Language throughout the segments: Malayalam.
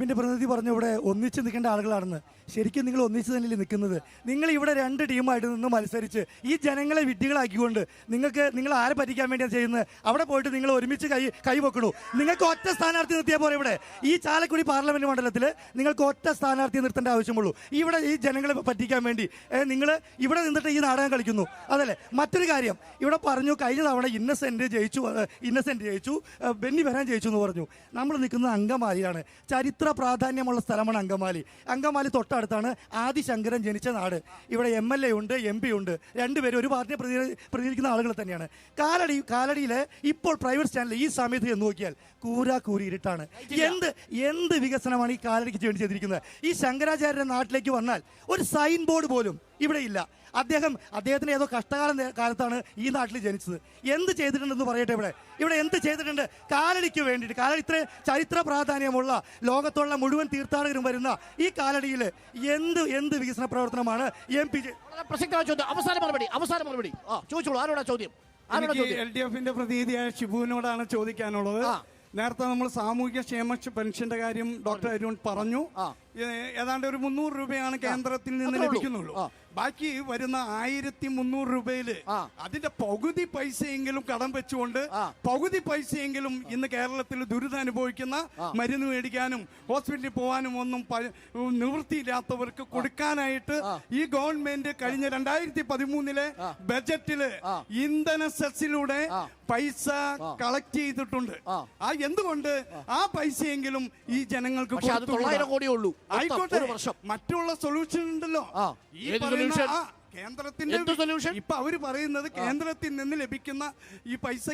പിന്നെ പ്രതിനിധി പറഞ്ഞു ഇവിടെ ഒന്നിച്ച് നിൽക്കേണ്ട ആളുകളാണെന്ന്. ശരിക്കും നിങ്ങൾ ഒന്നിച്ച് തന്നെയല്ലേ നിൽക്കുന്നത്? നിങ്ങൾ ഇവിടെ രണ്ട് ടീമായിട്ട് നിന്ന് മത്സരിച്ച് ഈ ജനങ്ങളെ വിഡ്ഢികളാക്കിക്കൊണ്ട് നിങ്ങൾക്ക് നിങ്ങൾ ആരെ പറ്റിക്കാൻ വേണ്ടിയാണ് ചെയ്യുന്നത്? അവിടെ പോയിട്ട് നിങ്ങൾ ഒരുമിച്ച് കൈ കൈവെക്കണു നിങ്ങൾക്ക് ഒറ്റ സ്ഥാനാർത്ഥി നിർത്തിയാൽ പോലെ ഇവിടെ. ഈ ചാലക്കുടി പാർലമെന്റ് മണ്ഡലത്തിൽ നിങ്ങൾക്ക് ഒറ്റ സ്ഥാനാർത്ഥി നിർത്തേണ്ട ആവശ്യമുള്ളൂ. ഇവിടെ ഈ ജനങ്ങളെ പറ്റിക്കാൻ വേണ്ടി നിങ്ങൾ ഇവിടെ നിന്നിട്ട് ഈ നാടകം കളിക്കുന്നു. അതല്ലേ? മറ്റൊരു കാര്യം ഇവിടെ പറഞ്ഞു കഴിഞ്ഞ തവണ ഇന്നസെന്റ് ജയിച്ചു ഇന്നസെന്റ് ജയിച്ചു ബെന്നി വരാൻ ജയിച്ചു എന്ന് പറഞ്ഞു. നമ്മൾ നിൽക്കുന്നത് അങ്കമാലിയാണ് ചരിത്ര പ്രാധാന്യമുള്ള സ്ഥലമാണ് അങ്കമാലി? അങ്കമാലി തൊട്ടടുത്താണ് ആദിശങ്കരൻ ജനിച്ച നാട്. ഇവിടെ എം എൽ എ ഉണ്ട് എം പി ഉണ്ട്. രണ്ടുപേരും ഒരു പാർട്ടിയെ പ്രതി- പ്രതികരിക്കുന്ന ആളുകൾ തന്നെയാണ്. കാലടി കാലടിയിലെ ഇപ്പോൾ പ്രൈവറ്റ് ചാനൽ ഈ സമയത്ത് എന്ന് നോക്കിയാൽ കൂരാ കൂരി ഇരുട്ടാണ് എന്ത് എന്ത് വികസനമാണ് ഈ കാലടിക്ക് വേണ്ടി ചെയ്തിരിക്കുന്നത്? ഈ ശങ്കരാചാര്യന്റെ നാട്ടിലേക്ക് വന്നാൽ ഒരു സൈൻ ബോർഡ് പോലും ഇവിടെ ഇല്ല. അദ്ദേഹം അദ്ദേഹത്തിന് ഏതോ കഷ്ടകാല കാലത്താണ് ഈ നാട്ടിൽ ജനിച്ചത്. എന്ത് ചെയ്തിട്ടുണ്ടെന്ന് പറയട്ടെ ഇവിടെ. ഇവിടെ എന്ത് ചെയ്തിട്ടുണ്ട്? കാലടിക്ക് വേണ്ടിയിട്ട് കാലടി ഇത്ര ചരിത്ര പ്രാധാന്യമുള്ള ലോകത്തുള്ള മുഴുവൻ തീർത്ഥാടകരും വരുന്ന ഈ കാലടിയിൽ എന്ത് എന്ത് വികസന പ്രവർത്തനമാണ് എം പി വളരെ പ്രസക്തമായ ചോദ്യം. അവസാന മറുപടി അവസാന മറുപടി. ആ ചോദിച്ചോളൂ ആരോടാ ചോദ്യം? എൽ ഡി എഫിന്റെ പ്രതിനിധിയായ ഷിബുവിനോടാണ് ചോദിക്കാനുള്ളത്. നേരത്തെ നമ്മൾ സാമൂഹിക ക്ഷേമ പെൻഷന്റെ കാര്യം ഡോക്ടർ അരുൺ പറഞ്ഞു. ഏതാണ്ട് ഒരു മുന്നൂറ് രൂപയാണ് കേന്ദ്രത്തിൽ നിന്ന് ലഭിക്കുന്നുള്ളൂ. ബാക്കി വരുന്ന ആയിരത്തി മുന്നൂറ് രൂപയിൽ അതിന്റെ പകുതി പൈസയെങ്കിലും കടം വെച്ചുകൊണ്ട്. പകുതി പൈസയെങ്കിലും ഇന്ന് കേരളത്തിൽ ദുരിതം അനുഭവിക്കുന്ന മരുന്ന് മേടിക്കാനും ഹോസ്പിറ്റലിൽ പോകാനും ഒന്നും നിവൃത്തിയില്ലാത്തവർക്ക് കൊടുക്കാനായിട്ട് ഈ ഗവൺമെന്റ് കഴിഞ്ഞ രണ്ടായിരത്തി പതിമൂന്നിലെ ബജറ്റിൽ ഇന്ധന സെസ്സിലൂടെ പൈസ കളക്ട് ചെയ്തിട്ടുണ്ട്. ആ. എന്തുകൊണ്ട് ആ. പൈസയെങ്കിലും ഈ ജനങ്ങൾക്ക് തൊള്ളായിരം കോടിയേ ഉള്ളൂ. ആയിക്കോട്ടെ. ഒരു വർഷം. മറ്റുള്ള സൊല്യൂഷൻ ഉണ്ടല്ലോ. ഈ പറയുന്ന ആ, കേന്ദ്രത്തിന്റെ സൊല്യൂഷൻ? ഇപ്പൊ അവർ പറയുന്നത് കേന്ദ്രത്തിൽ നിന്ന് ലഭിക്കുന്ന ഈ പൈസ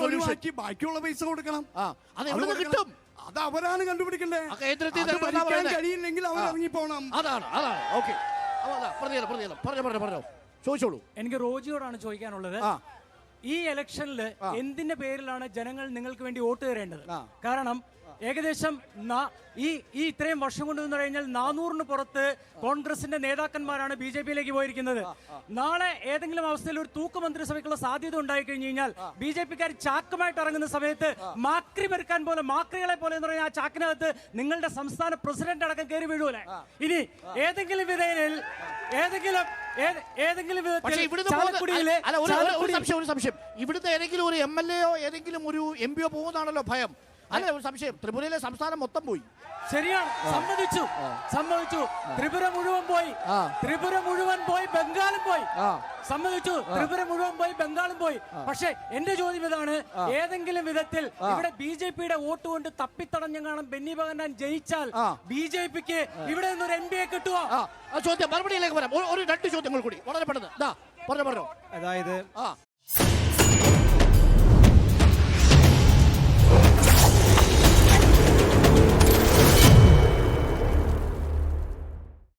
മുന്നൂറ് ബാക്കിയുള്ള പൈസ കൊടുക്കണം. ആ, അത് എവിടെ നിന്ന് കിട്ടും? അത് അവരാണ് കണ്ടുപിടിക്കണ്ടേ? ആ, കേന്ദ്രത്തിൽ. കഴിയില്ലെങ്കിൽ അവർ ഇറങ്ങിപ്പോണം. അതാണ് അതാണ്. ഓക്കെ പറഞ്ഞോ പറഞ്ഞോ പറഞ്ഞോ. ചോദിച്ചോളൂ. എനിക്ക് റോജിയോടാണ് ചോദിക്കാനുള്ളത്. ആ. ഈ ഇലക്ഷനിൽ എന്തിന്റെ പേരിലാണ് ജനങ്ങൾ നിങ്ങൾക്ക് വേണ്ടി വോട്ട് തരേണ്ടത്? കാരണം ഏകദേശം ഈ ഈ ഇത്രയും വർഷം കൊണ്ട് നിന്ന് കഴിഞ്ഞാൽ നാനൂറിന് പുറത്ത് കോൺഗ്രസിന്റെ നേതാക്കന്മാരാണ് ബി ജെ പിയിലേക്ക് പോയിരിക്കുന്നത്. നാളെ ഏതെങ്കിലും അവസ്ഥയിൽ ഒരു തൂക്ക് മന്ത്രിസഭയ്ക്കുള്ള സാധ്യത ഉണ്ടായി കഴിഞ്ഞു കഴിഞ്ഞാൽ ബി ജെ പിക്കാർ ചാക്കുമായിട്ട് ഇറങ്ങുന്ന സമയത്ത് മാക്രി പെരുക്കാൻ പോലെ മാക്രികളെ പോലെ എന്ന് പറഞ്ഞാൽ ആ ചാക്കിനകത്ത് നിങ്ങളുടെ സംസ്ഥാന പ്രസിഡന്റ് അടക്കം കയറി വീഴൂലേ ഇനി ഏതെങ്കിലും വിധേയനിൽ ഏതെങ്കിലും ഏത്- ഏതെങ്കിലും പക്ഷേ ഇവിടുന്ന് അല്ല ഒരു- സംശയം ഒരു സംശയം. ഇവിടുന്ന് ഏതെങ്കിലും ഒരു എം എൽ എയോ ഏതെങ്കിലും ഒരു എം പിയോ പോകുന്നതാണല്ലോ ഭയം. അല്ല ഒരു സംശയം. ത്രിപുരയിലെ സംസ്ഥാനം മൊത്തം പോയി. ശരിയാണ്. സമ്മതിച്ചു. സമ്മതിച്ചു. ത്രിപുര മുഴുവൻ പോയി. ത്രിപുര മുഴുവൻ പോയി ബംഗാളും പോയി. സമ്മതിച്ചു. ത്രിപുര മുഴുവൻ പോയി ബംഗാളും പോയി. പക്ഷെ എന്റെ ചോദ്യം ഇതാണ്. ഏതെങ്കിലും വിധത്തിൽ ഇവിടെ ബി ജെ പിയുടെ വോട്ട് കൊണ്ട് തപ്പിത്തടഞ്ഞ കാണാൻ ബെന്നി ബഹന്നാൻ ജയിച്ചാൽ. ബി ജെ പിക്ക് ഇവിടെ നിന്നൊരു എം പിയെ കിട്ടുമോ ചോദ്യം മറുപടിയിലേക്ക് വരാം. ഒരു- രണ്ട് ചോദ്യങ്ങൾ കൂടി. വളരെ പെട്ടെന്ന്. ദാ പറഞ്ഞോ പറഞ്ഞോ. അതായത് ആ.